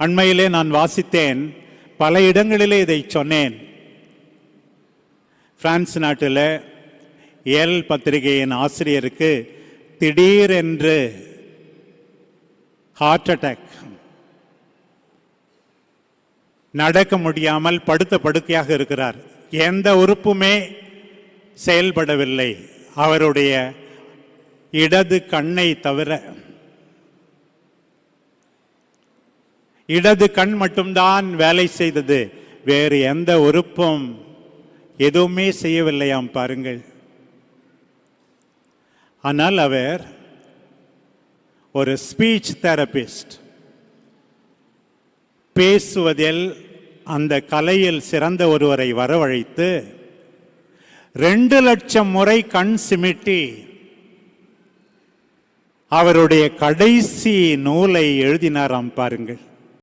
அண்மையிலே நான் வாசித்தேன் பல இடங்களிலே இதை சொன்னேன். பிரான்ஸ் நாட்டில் ஏல் பத்திரிகையின் ஆசிரியருக்கு திடீரென்று ஹார்ட் அட்டாக் நடக்க முடியாமல் படுத்த படுக்கையாக இருக்கிறார். எந்த உறுப்புமே செயல்படவில்லை. அவருடைய இடது கண்ணை தவிர இடது கண் மட்டும்தான் வேலை செய்தது. வேறு எந்த உறுப்பும் எதுவுமே செய்யவில்லையாம் பாருங்கள். ஆனால் அவர் ஒரு ஸ்பீச் தெரபிஸ்ட் பேசுவதில் அந்த கலையில் சிறந்த ஒருவரை வரவழைத்து ரெண்டு லட்சம் முறை கண் சிமிட்டி அவருடைய கடைசி நூலை எழுதினாராம் பாருங்கள்.